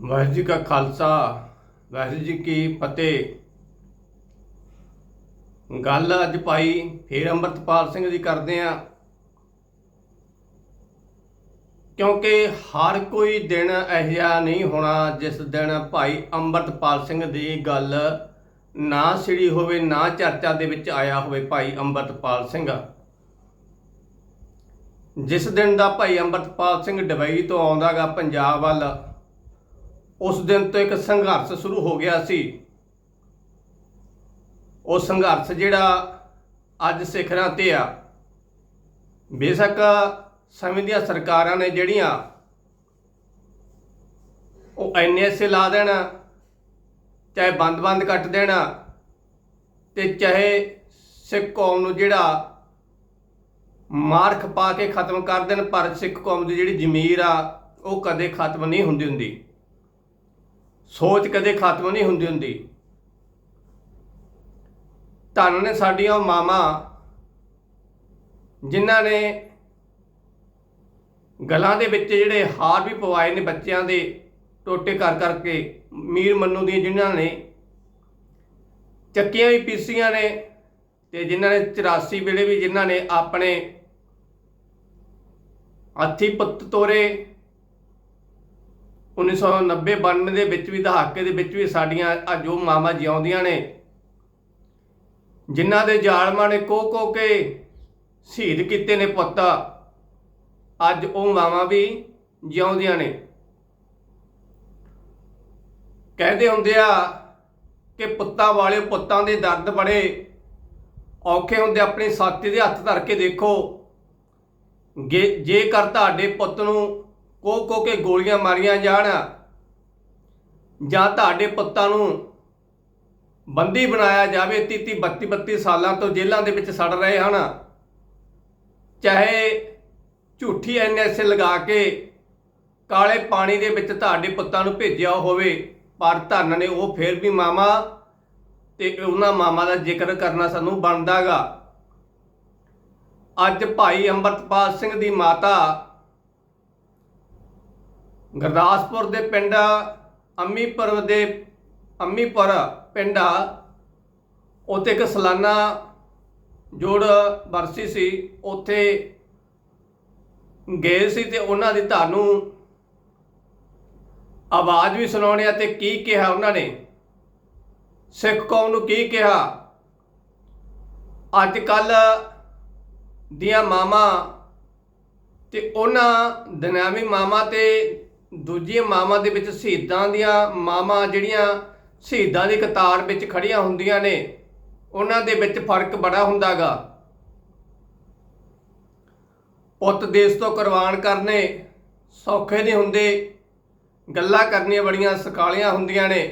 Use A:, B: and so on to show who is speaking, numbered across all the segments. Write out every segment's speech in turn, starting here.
A: ਵਾਹਿਗੁਰੂ ਜੀ ਕਾ ਖਾਲਸਾ, ਵਾਹਿਗੁਰੂ ਜੀ ਕੀ ਫਤਿਹ। ਗੱਲ ਅੱਜ ਭਾਈ ਫੇਰ ਅੰਮ੍ਰਿਤਪਾਲ ਸਿੰਘ ਦੀ ਕਰਦੇ ਆ ਕਿਉਂਕਿ ਹਰ ਕੋਈ ਦਿਨ ਇਹੋ ਨਹੀਂ ਹੋਣਾ ਜਿਸ ਦਿਨ ਭਾਈ ਅੰਮ੍ਰਿਤਪਾਲ ਸਿੰਘ ਦੀ ਗੱਲ ਨਾ ਸਿੜੀ ਹੋਵੇ, ਨਾ ਚਰਚਾ ਦੇ ਵਿੱਚ ਆਇਆ ਹੋਵੇ ਭਾਈ ਅੰਮ੍ਰਿਤਪਾਲ ਸਿੰਘ। ਜਿਸ ਦਿਨ ਦਾ ਭਾਈ ਅੰਮ੍ਰਿਤਪਾਲ ਸਿੰਘ ਦੁਬਈ ਤੋਂ ਆਉਂਦਾਗਾ ਪੰਜਾਬ ਵੱਲ ਉਸ ਦਿਨ ਤੋਂ ਇੱਕ ਸੰਘਰਸ਼ ਸ਼ੁਰੂ ਹੋ ਗਿਆ ਸੀ। ਉਹ ਸੰਘਰਸ਼ ਜਿਹੜਾ ਅੱਜ ਸਿਖਰਾਂ ਤੇ ਆ। ਬੇਸ਼ੱਕ ਸਮੇਂ ਦੀਆਂ ਸਰਕਾਰਾਂ ਨੇ ਜਿਹੜੀਆਂ ਉਹ ਐਨਐਸਏ ਲਾ ਦੇਣਾ, ਚਾਹੇ ਬੰਦ-ਬੰਦ ਕੱਟ ਦੇਣਾ ਤੇ ਚਾਹੇ ਸਿੱਖ ਕੌਮ ਨੂੰ ਜਿਹੜਾ ਮਾਰਖ ਪਾ ਕੇ ਖਤਮ ਕਰ ਦੇਣ, ਪਰ ਸਿੱਖ ਕੌਮ ਦੀ ਜਿਹੜੀ ਜ਼ਮੀਰ ਆ, ਉਹ ਕਦੇ ਖਤਮ ਨਹੀਂ ਹੁੰਦੀ ਹੁੰਦੀ। ਸੋਚ ਕਦੇ ਖਤਮ ਨਹੀਂ ਹੁੰਦੀ ਹੁੰਦੀ। ਧੰਨ ਨੇ ਸਾਡੀਆਂ ਉਹ ਮਾਮਾ ਜਿਨ੍ਹਾਂ ਨੇ ਗਲਾਂ ਦੇ ਵਿੱਚ ਜਿਹੜੇ ਹਾਰ ਵੀ ਪਵਾਏ ਨੇ ਬੱਚਿਆਂ ਦੇ, ਟੋਟੇ ਕਰ ਕਰਕੇ, ਮੀਰ ਮੰਨੂ ਦੀਆਂ ਜਿਨ੍ਹਾਂ ਨੇ, ਚੱਕੀਆਂ ਵੀ ਪੀਸੀਆਂ ਨੇ, ਤੇ ਜਿਨ੍ਹਾਂ ਨੇ 84 ਵੇਲੇ ਵੀ ਜਿਨ੍ਹਾਂ ਨੇ ਆਪਣੇ ਹੱਥੀ ਪੁੱਤ ਤੋਰੇ 1990 92 ਦੇ ਵਿੱਚ ਵੀ, ਦਹਾਕੇ ਦੇ ਵਿੱਚ ਵੀ ਸਾਡੀਆਂ ਆ ਜੋ ਮਾਮਾ ਜਿਉਂਦੀਆਂ ਨੇ। ਜਿਨ੍ਹਾਂ ਦੇ ਜ਼ਾਲਮਾਂ ਨੇ ਕੋ ਕੋ ਕੇ ਸ਼ਹੀਦ ਕੀਤੇ ਨੇ ਪੁੱਤ। ਅੱਜ ਉਹ ਮਾਵਾਂ ਵੀ ਜਿਉਂਦੀਆਂ ਨੇ। ਕਹਿੰਦੇ ਹੁੰਦੇ ਆ ਕਿ ਪੁੱਤਾਂ ਵਾਲੇ ਪੁੱਤਾਂ ਦੇ ਦਰਦ ਬੜੇ ਔਖੇ ਹੁੰਦੇ, ਆਪਣੀ ਸਾਥੀ ਦੇ ਹੱਥ ਧਰ ਕੇ ਦੇਖੋ। ਜੇ, ਜੇਕਰ ਤੁਹਾਡੇ ਪੁੱਤ ਨੂੰ ਕੋ ਕੋ ਕੇ ਗੋਲੀਆਂ ਮਾਰੀਆਂ ਜਾਣ। ਜਾਂ ਤੁਹਾਡੇ ਪੁੱਤਾਂ ਨੂੰ ਬੰਦੀ ਬਣਾਇਆ ਜਾਵੇ 30 32 32 ਸਾਲਾਂ ਤੋਂ ਜੇਲ੍ਹਾਂ ਦੇ ਵਿੱਚ ਸੜ ਰਹੇ ਹਨ। ਚਾਹੇ ਝੂਠੀ ਐਨਐਸਏ ਲਗਾ ਕੇ ਕਾਲੇ ਪਾਣੀ ਦੇ ਵਿੱਚ ਤੁਹਾਡੇ ਪੁੱਤਾਂ ਨੂੰ ਭੇਜਿਆ ਹੋਵੇ, ਪਰ ਧੰਨ ਨੇ ਉਹ ਫੇਰ ਵੀ ਮਾਮਾ ਤੇ ਉਹਨਾਂ ਮਾਮਾ ਦਾ ਜ਼ਿਕਰ ਕਰਨਾ ਸਾਨੂੰ ਬਣਦਾਗਾ। ਅੱਜ ਭਾਈ ਅੰਮ੍ਰਿਤਪਾਲ ਸਿੰਘ ਦੀ ਮਾਤਾ ਗੁਰਦਾਸਪੁਰ ਦੇ ਪਿੰਡ ਅੰਮੀਪੁਰ ਦੇ ਅੰਮੀਪੁਰ ਪਿੰਡ ਆ। ਉੱਥੇ ਇੱਕ ਸਾਲਾਨਾ ਜੋੜ ਵਰਸੀ ਸੀ। ਉੱਥੇ ਗਏ ਸੀ ਤੇ ਉਹਨਾਂ ਦੀ ਤੁਹਾਨੂੰ ਆਵਾਜ਼ ਵੀ ਸੁਣਾਉਣੀ ਆ ਤੇ ਕੀ ਕਿਹਾ ਉਹਨਾਂ ਨੇ? ਸਿੱਖ ਕੌਮ ਨੂੰ ਕੀ ਕਿਹਾ? ਅੱਜ ਕੱਲ ਦੀਆਂ ਮਾਮਾ ਤੇ ਉਹਨਾਂ ਦਨਾਮੀ ਮਾਮਾ ਤੇ ਦੂਜੀਆਂ ਮਾਵਾਂ ਦੇ ਵਿੱਚ ਸ਼ਹੀਦਾਂ ਦੀਆਂ ਮਾਵਾਂ ਜਿਹੜੀਆਂ ਸ਼ਹੀਦਾਂ ਦੀ ਕਤਾਰ ਵਿੱਚ ਖੜੀਆਂ ਹੁੰਦੀਆਂ ਨੇ, ਉਹਨਾਂ ਦੇ ਵਿੱਚ ਫ਼ਰਕ ਬੜਾ ਹੁੰਦਾਗਾ। ਪੁੱਤ ਦੇਸ਼ ਤੋਂ ਕੁਰਬਾਨ ਕਰਨੇ ਸੌਖੇ ਨਹੀਂ ਹੁੰਦੇ, ਗੱਲਾਂ ਕਰਨੀਆਂ ਬੜੀਆਂ ਸਕਾਲੀਆਂ ਹੁੰਦੀਆਂ ਨੇ।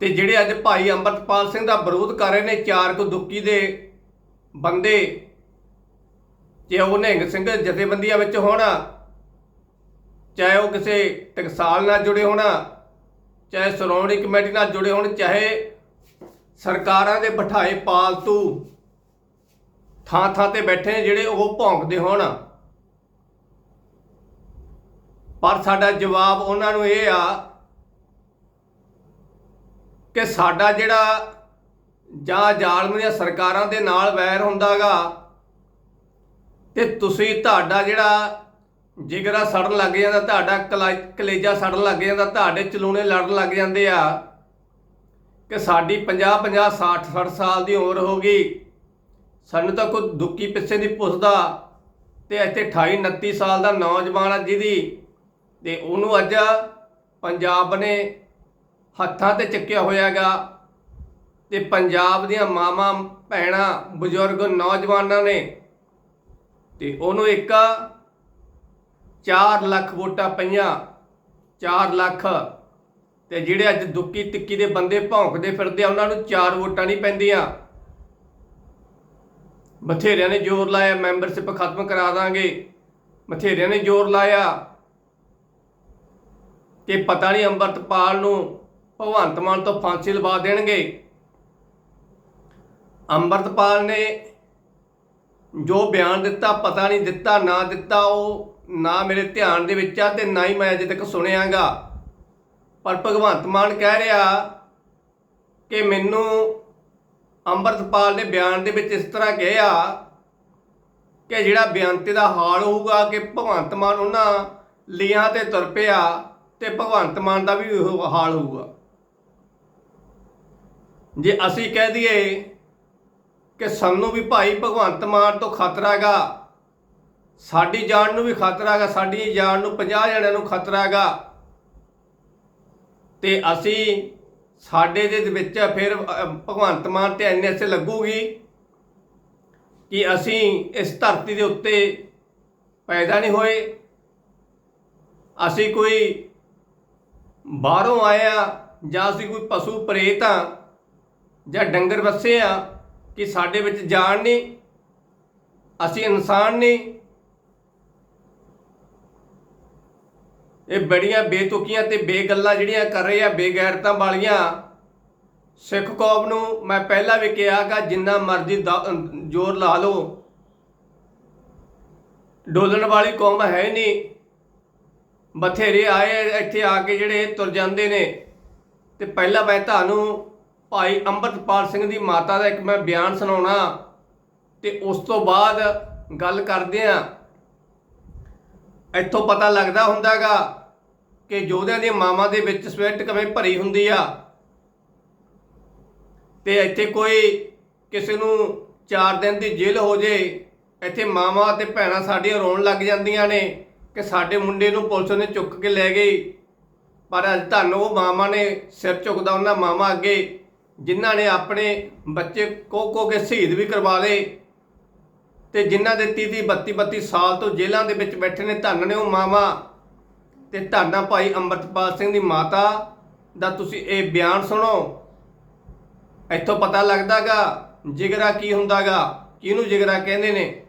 A: ਤੇ ਜਿਹੜੇ ਅੱਜ ਭਾਈ ਅੰਮ੍ਰਿਤਪਾਲ ਸਿੰਘ ਦਾ ਵਿਰੋਧ ਕਰ ਰਹੇ ਨੇ ਚਾਰ ਕੁ ਦੁੱਕੀ ਦੇ ਬੰਦੇ ਜੇ ਉਹ ਨਿਹੰਗ ਸਿੰਘ ਜਥੇਬੰਦੀਆਂ ਵਿੱਚ ਹੋਣ, ਚਾਹੇ ਉਹ ਕਿਸੇ ਟਕਸਾਲ ਨਾਲ ਜੁੜੇ ਹੋਣ, ਚਾਹੇ ਸ਼੍ਰੋਮਣੀ ਕਮੇਟੀ ਨਾਲ ਜੁੜੇ ਹੋਣ, ਚਾਹੇ ਸਰਕਾਰਾਂ ਦੇ ਬਿਠਾਏ ਪਾਲਤੂ ਥਾਂ ਥਾਂ ਤੇ ਬੈਠੇ ਨੇ ਜਿਹੜੇ ਉਹ ਭੌਂਕਦੇ ਹੋਣ। ਪਰ ਸਾਡਾ ਜਵਾਬ ਉਹਨਾਂ ਨੂੰ ਇਹ ਆ ਕਿ ਸਾਡਾ ਜਿਹੜਾ ਜਾਂ ਜ਼ਾਲਮ ਦੀਆਂ ਸਰਕਾਰਾਂ ਦੇ ਨਾਲ ਵੈਰ ਹੁੰਦਾਗਾ ਤੇ ਤੁਸੀਂ ਤੁਹਾਡਾ ਜਿਹੜਾ ਜਿਗਰਾ ਸੜਨ ਲੱਗ ਜਾਂਦਾ, ਤੁਹਾਡਾ ਕਲਾ- ਕਲੇਜਾ ਸੜਨ ਲੱਗ ਜਾਂਦਾ, ਤੁਹਾਡੇ ਚਲੂਣੇ ਲੜਨ ਲੱਗ ਜਾਂਦੇ ਆ, ਕਿ ਸਾਡੀ 50 50 60 60 ਸਾਲ ਦੀ ਉਮਰ ਹੋ ਗਈ। ਸਾਨੂੰ ਤਾਂ ਕੋਈ ਦੁੱਕੀ ਪਿੱਛੇ ਨਹੀਂ ਪੁੱਛਦਾ। ਤੇ ਇੱਥੇ 28 29 ਸਾਲ ਦਾ ਨੌਜਵਾਨ ਆ ਜਿਹਦੀ, ਤੇ ਉਹਨੂੰ ਅੱਜ ਪੰਜਾਬ ਨੇ ਹੱਥਾਂ ਤੇ ਚੱਕਿਆ ਹੋਇਆਗਾ ਤੇ ਪੰਜਾਬ ਦੀਆਂ ਮਾਵਾਂ, ਭੈਣਾਂ, ਬਜ਼ੁਰਗ, ਨੌਜਵਾਨਾਂ ਨੇ ਤੇ ਉਹਨੂੰ ਇੱਕ 4 ਲੱਖ ਵੋਟਾਂ ਪਈਆਂ 4 ਲੱਖ। ਤੇ ਜਿਹੜੇ ਅੱਜ ਦੁੱਕੀ ਤਿੱਕੀ ਦੇ ਬੰਦੇ ਭੌਂਕਦੇ ਫਿਰਦੇ ਆ, ਉਹਨਾਂ ਨੂੰ 4 ਵੋਟਾਂ ਨਹੀਂ ਪੈਂਦੀਆਂ। ਬਥੇਰਿਆਂ ਨੇ ਜ਼ੋਰ ਲਾਇਆ, ਮੈਂਬਰਸ਼ਿਪ ਖਤਮ ਕਰਾ ਦਾਂਗੇ। ਬਥੇਰਿਆਂ ਨੇ ਜ਼ੋਰ ਲਾਇਆ। ਕਿ ਪਤਾ ਨਹੀਂ ਅੰਮ੍ਰਿਤਪਾਲ ਨੂੰ ਭਗਵੰਤ ਮਾਨ ਤੋਂ ਫਾਂਸੀ ਲਵਾ ਦੇਣਗੇ। ਅੰਮ੍ਰਿਤਪਾਲ ਨੇ ਜੋ ਬਿਆਨ ਦਿੱਤਾ, ਪਤਾ ਨਹੀਂ ਦਿੱਤਾ, ਨਾ ਦਿੱਤਾ, ਉਹ ਨਾ ਮੇਰੇ ਧਿਆਨ ਦੇ ਵਿੱਚ ਆ ਤੇ ਨਾ ਹੀ ਮੈਂ ਅਜੇ ਤੱਕ ਸੁਣਿਆਗਾ। ਪਰ ਭਗਵੰਤ ਮਾਨ ਕਹਿ ਰਿਹਾ ਕਿ ਮੈਨੂੰ ਅੰਮ੍ਰਿਤਪਾਲ ਨੇ ਬਿਆਨ ਦੇ ਵਿੱਚ ਇਸ ਤਰ੍ਹਾਂ ਕਿਹਾ ਕਿ ਜਿਹੜਾ ਬੇਅੰਤੇ ਦਾ ਹਾਲ ਹੋਊਗਾ ਕਿ ਭਗਵੰਤ ਮਾਨ ਉਹਨਾਂ ਲੀਆਂ ਤੇ ਤੁਰ ਪਿਆ ਤੇ ਭਗਵੰਤ ਮਾਨ ਦਾ ਵੀ ਉਹ ਹਾਲ ਹੋਊਗਾ। ਜੇ ਅਸੀਂ ਕਹਿ ਦਈਏ ਕਿ ਸਾਨੂੰ ਵੀ ਭਾਈ ਭਗਵੰਤ ਮਾਨ ਤੋਂ ਖਤਰਾ ਹੈਗਾ। ਸਾਡੀ ਜਾਨ ਨੂੰ ਵੀ ਖਤਰਾ ਹੈਗਾ, ਸਾਡੀ ਜਾਨ ਨੂੰ 50 ਜਣਿਆਂ ਨੂੰ ਖਤਰਾ ਹੈਗਾ। ਤੇ ਅਸੀਂ ਸਾਡੇ ਦੇ ਵਿੱਚ ਫਿਰ ਭਗਵੰਤ ਮਾਨ ਤੇ ਐਨਐਸ ਲੱਗੂਗੀ ਕਿ ਅਸੀਂ ਇਸ ਧਰਤੀ ਦੇ ਉੱਤੇ ਪੈਦਾ ਨਹੀਂ ਹੋਏ। ਅਸੀਂ ਕੋਈ ਬਾਹਰੋਂ ਆਏ ਆ ਜਾਂ ਅਸੀਂ ਕੋਈ ਪਸ਼ੂ ਪ੍ਰੇਤ ਆ ਜਾਂ ਡੰਗਰ ਵਸੇ ਆ ਕਿ ਸਾਡੇ ਵਿੱਚ ਜਾਨ ਨਹੀਂ, ਅਸੀਂ ਇਨਸਾਨ ਨਹੀਂ। ਇਹ ਬੜੀਆਂ ਬੇਤੁਕੀਆਂ ਤੇ ਬੇਗੱਲਾਂ ਜਿਹੜੀਆਂ ਕਰ ਰਹੇ ਆ ਬੇਗੈਰਤਾਂ ਵਾਲੀਆਂ ਸਿੱਖ ਕੌਮ ਨੂੰ ਮੈਂ ਪਹਿਲਾਂ ਵੀ ਕਿਹਾ ਕਿ ਜਿੰਨਾ ਮਰਜ਼ੀ ਦਾ- ਜ਼ੋਰ ਲਾ ਲਓ। ਡੋਲਣ ਵਾਲੀ ਕੌਮ ਹੈ ਨਹੀਂ। ਬਥੇਰੇ ਆਏ ਇੱਥੇ ਆ ਕੇ ਜਿਹੜੇ ਤੁਰ ਜਾਂਦੇ ਨੇ। ਤੇ ਪਹਿਲਾਂ ਮੈਂ ਤੁਹਾਨੂੰ ਭਾਈ ਅੰਮ੍ਰਿਤਪਾਲ ਸਿੰਘ ਦੀ ਮਾਤਾ ਦਾ ਇੱਕ ਮੈਂ ਬਿਆਨ ਸੁਣਾਉਣਾ ਤੇ ਉਸ ਤੋਂ ਬਾਅਦ ਗੱਲ ਕਰਦੇ ਆ ਇੱਥੋਂ ਪਤਾ ਲੱਗਦਾ ਹੁੰਦਾਗਾ ਕਿ ਯੋਧਿਆਂ ਦੀਆਂ ਮਾਵਾਂ ਦੇ ਵਿੱਚ ਸਵੈਟ ਕਿਵੇਂ ਭਰੀ ਹੁੰਦੀ ਆ। ਤੇ ਇੱਥੇ ਕੋਈ ਕਿਸੇ ਨੂੰ 4 ਦਿਨ ਦੀ ਜੇਲ੍ਹ ਹੋ ਜੇ, ਇੱਥੇ ਮਾਵਾਂ ਤੇ ਭੈਣਾਂ ਸਾਡੀਆਂ ਰੋਣ ਲੱਗ ਜਾਂਦੀਆਂ ਨੇ ਕਿ ਸਾਡੇ ਮੁੰਡੇ ਨੂੰ ਪੁਲਿਸ ਨੇ ਚੁੱਕ ਕੇ ਲੈ ਗਈ। ਪਰ ਅੱਜ ਤੁਹਾਨੂੰ ਉਹ ਮਾਵਾਂ ਨੇ, ਸਿਰ ਝੁਕਦਾ ਉਹਨਾਂ ਮਾਵਾਂ ਅੱਗੇ। ਜਿਨ੍ਹਾਂ ਨੇ ਆਪਣੇ ਬੱਚੇ ਕੋ ਕੋ ਕੇ ਸ਼ਹੀਦ ਵੀ ਕਰਵਾ ਲਏ ਤੇ ਜਿਨ੍ਹਾਂ ਦੇ 30 30 32 32 ਸਾਲ ਤੋਂ ਜੇਲ੍ਹਾਂ ਦੇ ਵਿੱਚ ਬੈਠੇ ਨੇ ਧੰਨ ਨੇ ਉਹ ਮਾਵਾਂ ਤੇ ਧੰਨਾ ਭਾਈ ਅੰਮ੍ਰਿਤਪਾਲ ਸਿੰਘ ਦੀ ਮਾਤਾ ਦਾ ਤੁਸੀਂ ਇਹ ਬਿਆਨ ਸੁਣੋ। ਇੱਥੋਂ ਪਤਾ ਲੱਗਦਾਗਾ, ਜਿਗਰਾ ਕੀ ਹੁੰਦਾਗਾ, ਕਿਹਨੂੰ ਜਿਗਰਾ ਕਹਿੰਦੇ ਨੇ?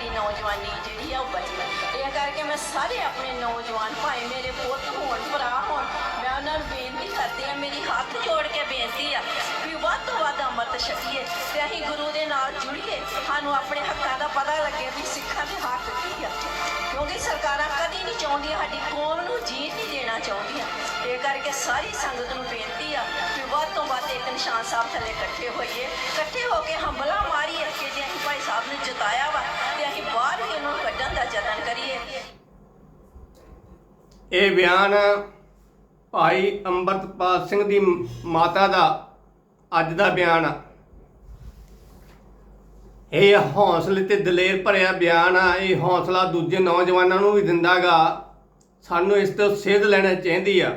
B: ਸਾਡੀ ਨੌਜਵਾਨੀ ਜਿਹੜੀ ਆ ਉਹ ਬਚੇ ਇਹ ਕਰਕੇ ਮੈਂ ਸਾਰੇ ਆਪਣੇ ਨੌਜਵਾਨ ਭਾਈ, ਮੇਰੇ ਪੁੱਤ ਹੋਣ, ਭਰਾ ਹੋਣ, ਮੈਂ ਉਹਨਾਂ ਨੂੰ ਬੇਨਤੀ ਕਰਦੀ ਆ, ਮੇਰੀ ਹੱਥ ਜੋੜ ਕੇ ਬੇਨਤੀ ਆ ਵੀ ਵੱਧ ਤੋਂ ਵੱਧ ਅੰਮ੍ਰਿਤ ਛਕੀਏ ਤੇ ਅਸੀਂ ਗੁਰੂ ਦੇ ਨਾਲ ਜੁੜੀਏ। ਸਾਨੂੰ ਆਪਣੇ ਹੱਕਾਂ ਦਾ ਪਤਾ ਲੱਗੇ ਵੀ ਸਿੱਖਾਂ ਦੇ ਹੱਕ ਕੀ ਆ ਕਿਉਂਕਿ ਸਰਕਾਰਾਂ ਕਦੀ ਨਹੀਂ ਚਾਹੁੰਦੀਆਂ, ਸਾਡੀ ਕੌਮ ਨੂੰ ਜੀਣ ਨਹੀਂ ਦੇਣਾ ਚਾਹੁੰਦੀਆਂ। ਇਹ ਕਰਕੇ ਸਾਰੀ ਸੰਗਤ ਨੂੰ ਬੇਨਤੀ ਆ ਵੱਧ ਤੋਂ ਵੱਧ ਇੱਕ ਨਿਸ਼ਾਨ ਸਾਹਿਬ ਥੱਲੇ ਇਕੱਠੇ ਹੋਈਏ। ਇਕੱਠੇ ਹੋ ਕੇ ਹੰਬਲਾ ਮਾਰੀਏ ਕਿ ਜੇ ਅਸੀਂ ਭਾਈ ਸਾਹਿਬ ਨੂੰ ਜਿਤਾਇਆ ਵਾ ਤੇ ਅਸੀਂ ਬਾਹਰ ਵੀ ਉਹਨੂੰ ਕੱਢਣ ਦਾ ਯਤਨ ਕਰੀਏ।
A: ਇਹ ਬਿਆਨ ਭਾਈ ਅੰਮ੍ਰਿਤਪਾਲ ਸਿੰਘ ਦੀ ਮਾਤਾ ਦਾ ਅੱਜ ਦਾ ਬਿਆਨ ਆ। ਇਹ ਹੌਸਲੇ ਤੇ ਦਲੇਰ ਭਰਿਆ ਬਿਆਨ ਆ। ਇਹ ਹੌਸਲਾ ਦੂਜੇ ਨੌਜਵਾਨਾਂ ਨੂੰ ਵੀ ਦਿੰਦਾਗਾ। ਸਾਨੂੰ ਇਸ ਤੋਂ ਸੇਧ ਲੈਣਾ ਚਾਹੀਦੀ ਆ।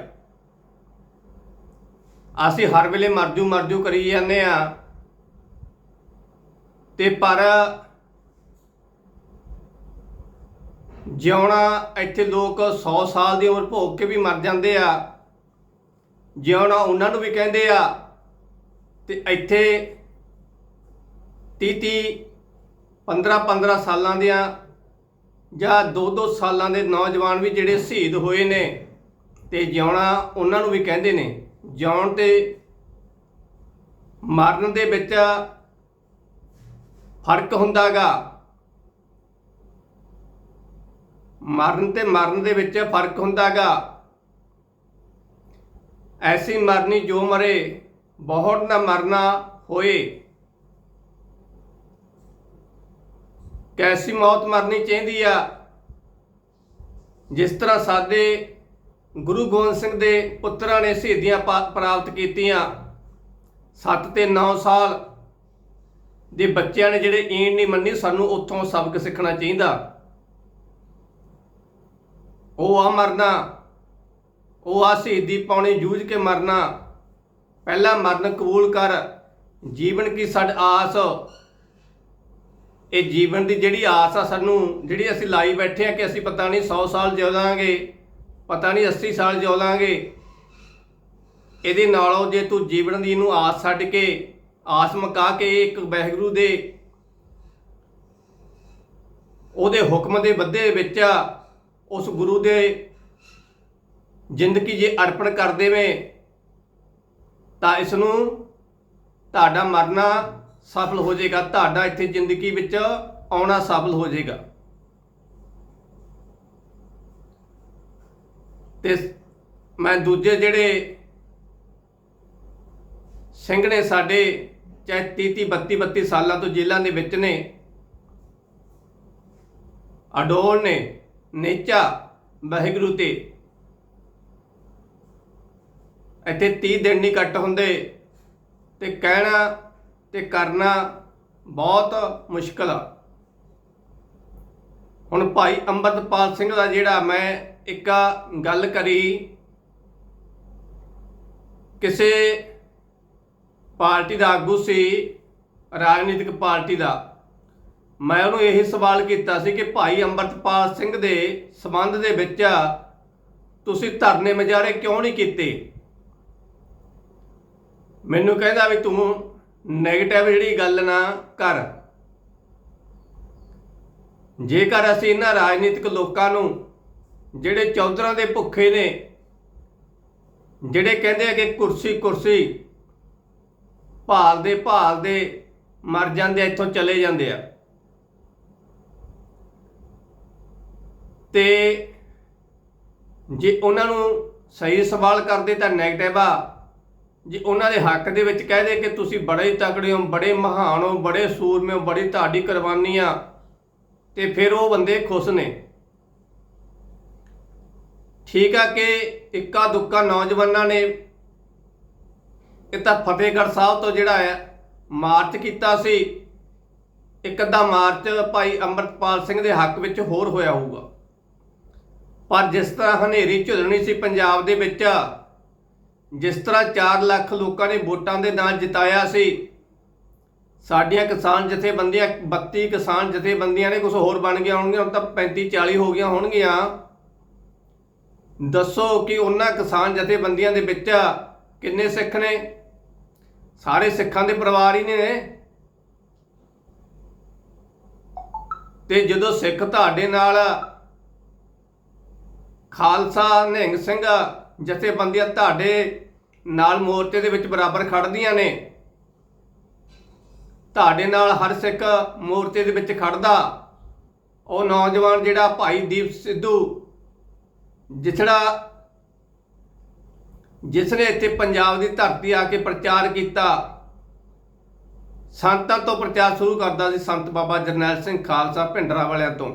A: ਅਸੀਂ ਹਰ ਵੇਲੇ ਮਰਜੂ ਮਰਜੂ ਕਰੀ ਜਾਂਦੇ ਆ ਤੇ ਪਰ ਜਿਉਣਾ ਇੱਥੇ ਲੋਕ 100 ਸਾਲ ਦੀ ਉਮਰ ਭੋਗ ਕੇ ਵੀ ਮਰ ਜਾਂਦੇ ਆ। ਜਿਉਣਾ ਉਹਨਾਂ ਨੂੰ ਵੀ ਕਹਿੰਦੇ ਆ। ਤੇ ਇੱਥੇ 30 30 15 15 ਸਾਲਾਂ ਦੀਆਂ ਜਾਂ 2 2 ਸਾਲਾਂ ਦੇ ਨੌਜਵਾਨ ਵੀ ਜਿਹੜੇ ਸ਼ਹੀਦ ਹੋਏ ਨੇ ਤੇ ਜਿਉਣਾ ਉਹਨਾਂ ਨੂੰ ਵੀ ਕਹਿੰਦੇ ਨੇ। ਜਿਉਣ ਤੇ ਮਰਨ ਦੇ ਵਿੱਚ ਫ਼ਰਕ ਹੁੰਦਾਗਾ। ਮਰਨ ਤੇ ਮਰਨ ਦੇ ਵਿੱਚ ਫ਼ਰਕ ਹੁੰਦਾਗਾ। ਐਸੀ ਮਰਨੀ ਜੋ ਮਰੇ ਬਹੁਤ ਨਾ ਮਰਨਾ ਹੋਏ। ਕੈਸੀ ਮੌਤ ਮਰਨੀ ਚਾਹੀਦੀ ਆ? ਜਿਸ ਤਰ੍ਹਾਂ ਸਾਡੇ ਗੁਰੂ ਗੋਬਿੰਦ ਸਿੰਘ ਦੇ ਪੁੱਤਰਾਂ ਨੇ ਸ਼ਹੀਦੀਆਂ ਪਾ- ਪ੍ਰਾਪਤ ਕੀਤੀਆਂ। 7 ਤੇ 9 ਸਾਲ ਦੇ ਬੱਚਿਆਂ ਨੇ ਜਿਹੜੇ ਈਣ ਨਹੀਂ ਮੰਨੀ, ਸਾਨੂੰ ਉੱਥੋਂ ਸਬਕ ਸਿੱਖਣਾ ਚਾਹੀਦਾ। ਉਹ ਆ ਮਰਨਾ, ਉਹ ਆ ਸ਼ਹੀਦੀ ਪਾਉਣੀ, ਜੂਝ ਕੇ ਮਰਨਾ। ਪਹਿਲਾ ਮਰਨ ਕਬੂਲ ਕਰ, ਜੀਵਨ ਕੀ ਸਾਡ ਆਸ। ਇਹ ਜੀਵਨ ਦੀ ਜਿਹੜੀ ਆਸ ਆ ਸਾਨੂੰ, ਜਿਹੜੀ ਅਸੀਂ ਲਾਈ ਬੈਠੇ ਆ ਕਿ ਅਸੀਂ ਪਤਾ ਨਹੀਂ 100 ਸਾਲ ਜਿਉਵਾਂਗੇ ਪਤਾ ਨਹੀਂ 80 ਸਾਲ ਜਿਉਵਾਂਗੇ ਇਹਦੇ ਨਾਲੋਂ ਜੇ ਤੂੰ ਜੀਵਨ ਦੀ ਇਹਨੂੰ ਆਸ ਛੱਡ ਕੇ, ਆਸ ਮੁਕਾ ਕੇ ਇੱਕ ਵਾਹਿਗੁਰੂ ਦੇ ਉਹਦੇ ਹੁਕਮ ਦੇ ਬੱਧੇ ਵਿੱਚ ਉਸ ਗੁਰੂ ਦੇ ਜ਼ਿੰਦਗੀ ਜੇ ਅਰਪਣ ਕਰ ਦੇਵੇਂ, ਤਾਂ ਇਸ ਨੂੰ ਤੁਹਾਡਾ ਮਰਨਾ ਸਫਲ ਹੋ ਜਾਏਗਾ, ਤੁਹਾਡਾ ਇੱਥੇ ਜ਼ਿੰਦਗੀ ਵਿੱਚ ਆਉਣਾ ਸਫਲ ਹੋ ਜਾਏਗਾ। ਤੇ ਮੈਂ ਦੂਜੇ ਜਿਹੜੇ ਸਿੰਘ ਨੇ ਸਾਡੇ, ਚਾਹੇ 30 32 32 ਸਾਲਾਂ ਤੋਂ ਜੇਲ੍ਹਾਂ ਦੇ ਵਿੱਚ ਨੇ, ਅਡੋਲ ਨੇ, ਨੇਚਾ, ਵਾਹਿਗੁਰੂ ਤੇ, ਇੱਥੇ 30 ਦਿਨ ਨਹੀਂ ਕੱਟ ਹੁੰਦੇ, ਤੇ ਕਹਿਣਾ ਤੇ ਕਰਨਾ ਬਹੁਤ ਮੁਸ਼ਕਲ ਆ। ਭਾਈ ਅੰਮ੍ਰਿਤਪਾਲ ਸਿੰਘ ਦਾ ਜਿਹੜਾ ਮੈਂ ਇੱਕ ਗੱਲ ਕਰੀ ਕਿਸੇ ਪਾਰਟੀ ਦਾ ਆਗੂ ਸੀ, ਰਾਜਨੀਤਿਕ ਪਾਰਟੀ ਦਾ। ਮੈਂ ਉਹਨੂੰ ਇਹੀ ਸਵਾਲ ਕੀਤਾ ਸੀ ਕਿ ਭਾਈ ਅੰਮ੍ਰਿਤਪਾਲ ਸਿੰਘ ਦੇ ਸਬੰਧ ਦੇ ਵਿੱਚ ਤੁਸੀਂ ਧਰਨੇ ਮਜਾਰੇ ਕਿਉਂ ਨਹੀਂ ਕੀਤੇ? ਮੈਨੂੰ ਕਹਿੰਦਾ ਵੀ ਤੂੰ ਨੈਗੇਟਿਵ ਜਿਹੜੀ ਗੱਲ ਨਾ ਕਰ। ਜੇਕਰ ਅਸੀਂ ਇਹਨਾਂ ਰਾਜਨੀਤਿਕ ਲੋਕਾਂ ਨੂੰ ਜਿਹੜੇ ਚੌਧਰਾਂ ਦੇ ਭੁੱਖੇ ਨੇ, ਜਿਹੜੇ ਕਹਿੰਦੇ ਆ ਕਿ ਕੁਰਸੀ ਕੁਰਸੀ ਭਾਲਦੇ ਭਾਲਦੇ ਮਰ ਜਾਂਦੇ ਇੱਥੋਂ ਚਲੇ ਜਾਂਦੇ ਆ। ਤੇ ਜੇ ਉਹਨਾਂ ਨੂੰ ਸਹੀ ਸਵਾਲ ਕਰਦੇ ਤਾਂ 네ਗੇਟਿਵ ਆ। ਜੇ ਉਹਨਾਂ ਦੇ ਹੱਕ ਦੇ ਵਿੱਚ ਕਹਦੇ ਕਿ ਤੁਸੀਂ ਬੜੇ ਹੀ ਤਕੜੇ ਹੋ, ਬੜੇ ਮਹਾਨ ਹੋ, ਬੜੇ ਸੂਰਮੇ ਹੋ, ਬੜੀ ਤੁਹਾਡੀ ਕੁਰਬਾਨੀ ਆ ਤੇ ਫਿਰ ਉਹ ਬੰਦੇ ਖੁਸ਼ ਨੇ। ਠੀਕ ਆ ਕਿ ਇੱਕਾ ਦੁੱਕਾ ਨੌਜਵਾਨਾਂ ਨੇ ਇਹ ਤਾਂ ਫਤਿਹਗੜ੍ਹ ਸਾਹਿਬ ਤੋਂ ਜਿਹੜਾ ਹੈ, ਮਾਰਚ ਕੀਤਾ ਸੀ। ਇੱਕ ਅੱਧਾ ਮਾਰਚ ਭਾਈ ਅੰਮ੍ਰਿਤਪਾਲ ਸਿੰਘ ਦੇ ਹੱਕ ਵਿੱਚ ਹੋਰ ਹੋਇਆ ਹੋਊਗਾ। ਪਰ ਜਿਸ ਤਰ੍ਹਾਂ ਹਨੇਰੀ ਝੁਲਣੀ ਸੀ ਪੰਜਾਬ ਦੇ ਵਿੱਚ, ਜਿਸ ਤਰ੍ਹਾਂ 4 ਲੱਖ ਲੋਕਾਂ ਨੇ ਵੋਟਾਂ ਦੇ ਨਾਲ ਜਿਤਾਇਆ ਸੀ ਸਾਡੀਆਂ ਕਿਸਾਨ ਜਥੇਬੰਦੀਆਂ 32 ਕਿਸਾਨ ਜਥੇਬੰਦੀਆਂ ਨੇ ਕੁਝ ਹੋਰ ਬਣ ਗਿਆ ਹੋਣਗੀਆਂ, ਹੁਣ ਤਾਂ 35 40 ਹੋ ਗਈਆਂ ਹੋਣਗੀਆਂ। ਦੱਸੋ ਕਿ ਉਹਨਾਂ ਕਿਸਾਨ ਜਥੇਬੰਦੀਆਂ ਦੇ ਵਿੱਚ ਕਿੰਨੇ ਸਿੱਖ ਨੇ? ਸਾਰੇ ਸਿੱਖਾਂ ਦੇ ਪਰਿਵਾਰ ਹੀ ਨੇ। ਤੇ ਜਦੋਂ ਸਿੱਖ ਤੁਹਾਡੇ ਨਾਲ ਖਾਲਸਾ ਨਿਹੰਗ ਸਿੰਘ ਜਥੇਬੰਦੀਆਂ ਤੁਹਾਡੇ ਨਾਲ ਮੋਰਚੇ ਦੇ ਵਿੱਚ ਬਰਾਬਰ ਖੜਦੀਆਂ ਨੇ ਤੁਹਾਡੇ ਨਾਲ ਹਰ ਸਿੱਖ ਮੋਰਚੇ ਦੇ ਵਿੱਚ ਖੜਦਾ। ਉਹ ਨੌਜਵਾਨ ਜਿਹੜਾ ਭਾਈ ਦੀਪ ਸਿੱਧੂ, ਜਿਸੜਾ ਜਿਸ ਨੇ ਇੱਥੇ ਪੰਜਾਬ ਦੀ ਧਰਤੀ ਆ ਕੇ ਪ੍ਰਚਾਰ ਕੀਤਾ, ਸੰਤਾਂ ਤੋਂ ਪ੍ਰਚਾਰ ਸ਼ੁਰੂ ਕਰਦਾ ਸੀ ਸੰਤ ਬਾਬਾ ਜਰਨੈਲ ਸਿੰਘ ਖਾਲਸਾ ਭਿੰਡਰਾ ਵਾਲਿਆਂ ਤੋਂ।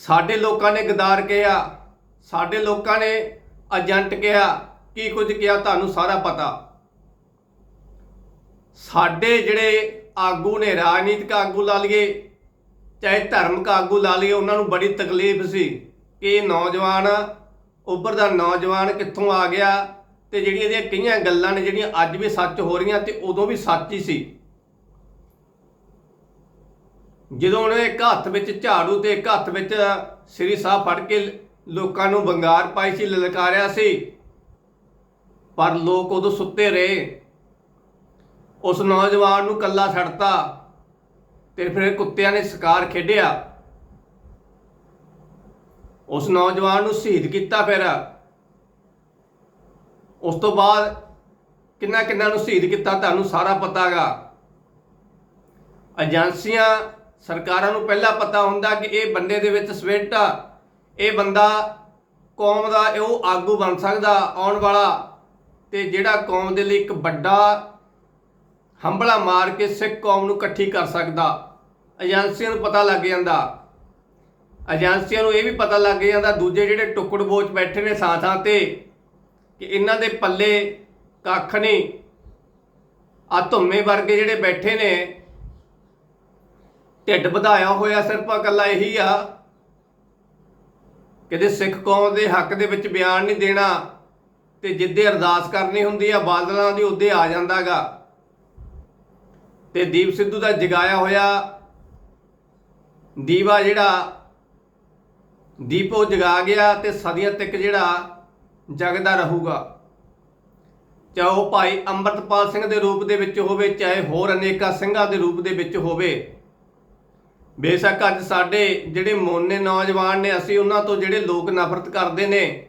A: ਸਾਡੇ ਲੋਕਾਂ ਨੇ ਗਦਾਰ ਕਿਹਾ, ਸਾਡੇ ਲੋਕਾਂ ਨੇ ਏਜੰਟ ਕਿਹਾ, ਕੀ ਕੁਝ ਕਿਹਾ, ਤੁਹਾਨੂੰ ਸਾਰਾ ਪਤਾ। ਸਾਡੇ ਜਿਹੜੇ ਆਗੂ ਨੇ, ਰਾਜਨੀਤਿਕ ਆਗੂ ਲਾ ਲਈਏ, ਚਾਹੇ ਧਰਮਿਕ ਆਗੂ ਲਾ ਲਈਏ, ਉਹਨਾਂ ਨੂੰ ਬੜੀ ਤਕਲੀਫ ਸੀ ਕਿ ਇਹ ਨੌਜਵਾਨ ਉੱਪਰ ਦਾ ਨੌਜਵਾਨ ਕਿੱਥੋਂ ਆ ਗਿਆ ਤੇ ਜਿਹੜੀਆਂ ਇਹਦੀਆਂ ਕਈਆਂ ਗੱਲਾਂ ਨੇ, ਜਿਹੜੀਆਂ ਅੱਜ ਵੀ ਸੱਚ ਹੋ ਰਹੀਆਂ ਤੇ ਉਦੋਂ ਵੀ ਸੱਚ ਹੀ ਸੀ। ਜਦੋਂ ਉਹਨੇ ਇੱਕ ਹੱਥ ਵਿੱਚ ਝਾੜੂ ਤੇ ਇੱਕ ਹੱਥ ਵਿੱਚ ਸ੍ਰੀ ਸਾਹਿਬ ਫੜ ਕੇ ਲੋਕਾਂ ਨੂੰ ਬੰਗਾਰ ਪਾਈ ਸੀ, ਲਲਕਾਰਿਆ ਸੀ, ਪਰ ਲੋਕ ਉਦੋਂ ਸੁੱਤੇ ਰਹੇ। ਉਸ ਨੌਜਵਾਨ ਨੂੰ ਕੱਲਾ ਛੱਡਤਾ ਤੇ ਫਿਰ ਕੁੱਤਿਆਂ ਨੇ ਸ਼ਿਕਾਰ ਖੇਡਿਆ। ਉਸ ਨੌਜਵਾਨ ਨੂੰ ਸ਼ਹੀਦ ਕੀਤਾ ਫਿਰ। ਉਸ ਤੋਂ ਬਾਅਦ ਕਿੰਨਾ ਕਿੰਨਾ ਨੂੰ ਸ਼ਹੀਦ ਕੀਤਾ ਤੁਹਾਨੂੰ ਸਾਰਾ ਪਤਾਗਾ। ਏਜੰਸੀਆਂ, ਸਰਕਾਰਾਂ ਨੂੰ ਪਹਿਲਾਂ ਪਤਾ ਹੁੰਦਾ ਕਿ ਇਹ ਬੰਦੇ ਦੇ ਵਿੱਚ ਸਵਿੱਟ ਇਹ ਬੰਦਾ ਕੌਮ ਦਾ, ਇਹ ਉਹ ਆਗੂ ਬਣ ਸਕਦਾ ਆਉਣ ਵਾਲਾ। ਤੇ ਜਿਹੜਾ ਕੌਮ ਦੇ ਲਈ ਇੱਕ ਵੱਡਾ ਹੰਬਲਾ ਮਾਰ ਕੇ ਸਿੱਖ ਕੌਮ ਨੂੰ ਇਕੱਠੀ ਕਰ ਸਕਦਾ। ਏਜੰਸੀਆਂ ਨੂੰ ਪਤਾ ਲੱਗ ਜਾਂਦਾ। ਏਜੰਸੀਆਂ ਨੂੰ ਇਹ ਵੀ ਪਤਾ ਲੱਗ ਜਾਂਦਾ, ਦੂਜੇ ਜਿਹੜੇ ਟੁਕੜ ਬੋਚ ਬੈਠੇ ਨੇ ਥਾਂ ਥਾਂ ਤੇ, ਕਿ ਇਹਨਾਂ ਦੇ ਪੱਲੇ ਕੱਖ ਨਹੀਂ। ਆ ਧੁੰਮੇ ਵਰਗੇ ਜਿਹੜੇ ਬੈਠੇ ਨੇ, ਢਿੱਡ ਵਧਾਇਆ ਹੋਇਆ ਸਿਰਫ ਇਕੱਲਾ ਇਹੀ ਆ, ਕਿਤੇ ਸਿੱਖ ਕੌਮ ਦੇ ਹੱਕ ਦੇ ਵਿੱਚ ਬਿਆਨ ਨਹੀਂ ਦੇਣਾ, ਤੇ ਜਿੱਦੇ ਅਰਦਾਸ ਕਰਨੀ ਹੁੰਦੀ ਆ, ਬਾਦਲਾਂ ਦੀ, ਉਹਦੇ ਆ ਜਾਂਦਾਗਾ। ਤੇ ਦੀਪ ਸਿੱਧੂ ਦਾ ਜਗਾਇਆ ਹੋਇਆ ਦੀਵਾ ਜਿਹੜਾ ਦੀਪੋ ਜਗਾ ਗਿਆ ਤੇ ਸਦੀਆਂ ਤੱਕ ਜਿਹੜਾ ਜਗਦਾ ਰਹੂਗਾ। ਚਾਹੇ ਉਹ ਭਾਈ ਅੰਮ੍ਰਿਤਪਾਲ ਸਿੰਘ ਦੇ ਰੂਪ ਦੇ ਵਿੱਚ ਹੋਵੇ, ਚਾਹੇ ਹੋਰ ਅਨੇਕਾਂ ਸਿੰਘਾਂ ਦੇ ਰੂਪ ਦੇ ਵਿੱਚ ਹੋਵੇ। ਬੇਸ਼ੱਕ ਅੱਜ ਸਾਡੇ ਜਿਹੜੇ ਮੋਨੇ ਨੌਜਵਾਨ ਨੇ, ਅਸੀਂ ਉਹਨਾਂ ਤੋਂ ਜਿਹੜੇ ਲੋਕ ਨਫ਼ਰਤ ਕਰਦੇ ਨੇ,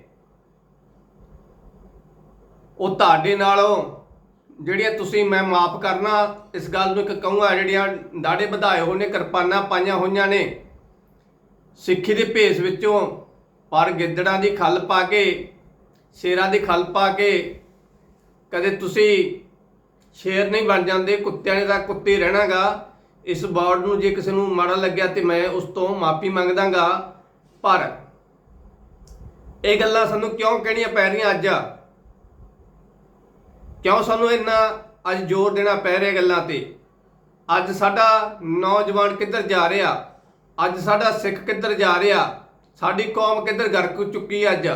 A: ਉਹ ਤੁਹਾਡੇ ਨਾਲੋਂ ਜਿਹੜੀਆਂ ਤੁਸੀਂ ਮੈਂ ਮਾਫ ਕਰਨਾ, ਇਸ ਗੱਲ ਨੂੰ ਇੱਕ ਕਹੂੰਗਾ, ਜਿਹੜੀਆਂ ਦਾੜੇ ਵਧਾਏ ਹੋਏ ਨੇ, ਕਿਰਪਾਨਾਂ ਪਾਈਆਂ ਹੋਈਆਂ ਨੇ, ਸਿੱਖੀ ਦੇ ਭੇਸ ਵਿੱਚੋਂ, ਪਰ ਗਿੱਦੜਾਂ ਦੀ ਖੱਲ ਪਾ ਕੇ, ਸ਼ੇਰਾਂ ਦੀ ਖੱਲ ਪਾ ਕੇ, ਕਦੇ ਤੁਸੀਂ ਸ਼ੇਰ ਨਹੀਂ ਬਣ ਜਾਂਦੇ, ਕੁੱਤਿਆਂ ਨੇ ਤਾਂ ਕੁੱਤੇ ਰਹਿਣਾਗਾ, ਇਸ ਬੋਰਡ ਨੂੰ ਜੇ ਕਿਸੇ ਨੂੰ ਮਾੜਾ ਲੱਗਿਆ ਤੇ ਮੈਂ ਉਸ ਤੋਂ ਮਾਫੀ ਮੰਗਦਾਗਾ, ਪਰ ਇਹ ਗੱਲਾਂ ਸਾਨੂੰ ਕਿਉਂ ਕਹਿਣੀਆਂ ਪੈ ਰਹੀਆਂ ਅੱਜ? ਕਿਉਂ ਸਾਨੂੰ ਇੰਨਾ ਅੱਜ ਜ਼ੋਰ ਦੇਣਾ ਪੈ ਰਿਹਾ ਗੱਲਾਂ ਤੇ? ਅੱਜ ਸਾਡਾ ਨੌਜਵਾਨ ਕਿੱਧਰ ਜਾ ਰਿਹਾ? ਅੱਜ ਸਾਡਾ ਸਿੱਖ ਕਿੱਧਰ ਜਾ ਰਿਹਾ? ਸਾਡੀ ਕੌਮ ਕਿੱਧਰ ਗਰਕ ਚੁੱਕੀ ਅੱਜ?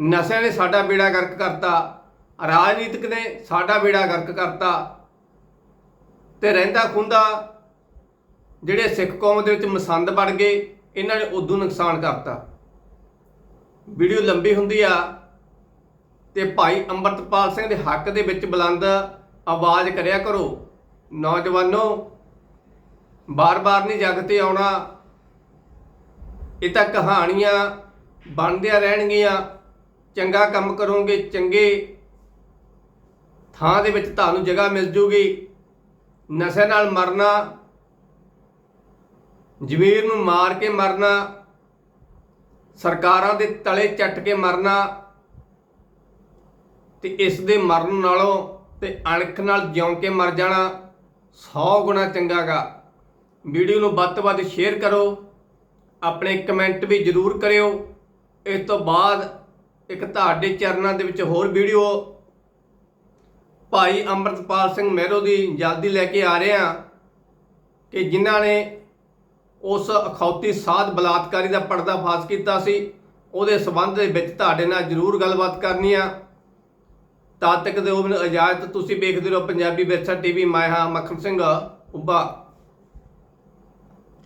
A: ਨਸ਼ਿਆਂ ਨੇ ਸਾਡਾ ਬੇੜਾ ਗਰਕ ਕਰਤਾ। ਰਾਜਨੀਤਿਕ ਨੇ ਸਾਡਾ ਬੇੜਾ ਗਰਕ ਕਰਤਾ। ਤੇ ਰਹਿੰਦਾ ਖੁੰਦਾ ਜਿਹੜੇ ਸਿੱਖ ਕੌਮ ਦੇ ਵਿੱਚ ਮਸੰਦ ਬਣ ਗਏ, ਇਹਨਾਂ ਨੇ ਉਦੋਂ ਨੁਕਸਾਨ ਕਰਤਾ। ਵੀਡੀਓ ਲੰਬੀ ਹੁੰਦੀ ਆ। ਤੇ ਭਾਈ ਅੰਮ੍ਰਿਤਪਾਲ ਸਿੰਘ ਦੇ ਹੱਕ ਦੇ ਵਿੱਚ ਬੁਲੰਦ ਆਵਾਜ਼ ਕਰਿਆ ਕਰੋ। ਨੌਜਵਾਨੋ, ਬਾਰ-ਬਾਰ ਨਹੀਂ ਜੱਗ ਤੇ ਆਉਣਾ। ਇਹ ਤਾਂ ਕਹਾਣੀਆਂ ਬਣਦਿਆਂ ਰਹਿਣਗੀਆਂ। ਚੰਗਾ ਕੰਮ ਕਰੋਗੇ, ਚੰਗੇ ਥਾਂ ਦੇ ਵਿੱਚ ਤੁਹਾਨੂੰ ਜਗ੍ਹਾ ਮਿਲ ਜੂਗੀ। ਨਸ਼ੇ ਨਾਲ ਮਰਨਾ ਜ਼ਮੀਰ ਨੂੰ ਮਾਰ ਕੇ ਮਰਨਾ, ਸਰਕਾਰਾਂ ਦੇ ਤਲੇ ਚੱਟ ਕੇ ਮਰਨਾ। ਤੇ ਇਸ ਦੇ ਮਰਨ ਨਾਲੋਂ ਤੇ ਅਣਖ ਨਾਲ ਜਿਉਂ ਕੇ ਮਰ ਜਾਣਾ 100 ਗੁਣਾ ਚੰਗਾਗਾ ਵੀਡੀਓ ਨੂੰ ਵੱਧ ਤੋਂ ਵੱਧ ਸ਼ੇਅਰ ਕਰੋ। ਆਪਣੇ ਕਮੈਂਟ ਵੀ ਜ਼ਰੂਰ ਕਰਿਓ। ਇਸ ਤੋਂ ਬਾਅਦ ਇੱਕ ਤੁਹਾਡੇ ਚਰਨਾਂ ਦੇ ਵਿੱਚ ਹੋਰ ਵੀਡੀਓ ਭਾਈ ਅੰਮ੍ਰਿਤਪਾਲ ਸਿੰਘ ਮਹਿਰੋ ਦੀ ਜਲਦੀ ਲੈ ਕੇ ਆ ਰਹੇ ਹਾਂ ਕਿ ਜਿਨ੍ਹਾਂ ਨੇ ਉਸ ਅਖੌਤੀ ਸਾਧ ਬਲਾਤਕਾਰੀ ਦਾ ਪਰਦਾ ਫਾਸ ਕੀਤਾ ਸੀ, ਉਹਦੇ ਸਬੰਧ ਦੇ ਵਿੱਚ ਤੁਹਾਡੇ ਨਾਲ ਜ਼ਰੂਰ ਗੱਲਬਾਤ ਕਰਨੀ ਆ। ਤਦ ਤੱਕ ਦਿਓ ਮੈਨੂੰ ਇਜਾਜ਼ਤ ਤੁਸੀਂ ਵੇਖਦੇ ਰਹੋ, ਪੰਜਾਬੀ ਵਿਰਸਾ ਟੀਵੀ, ਮੈਂ ਹਾਂ ਮੱਖਣ ਸਿੰਘ ਉੱਬਾ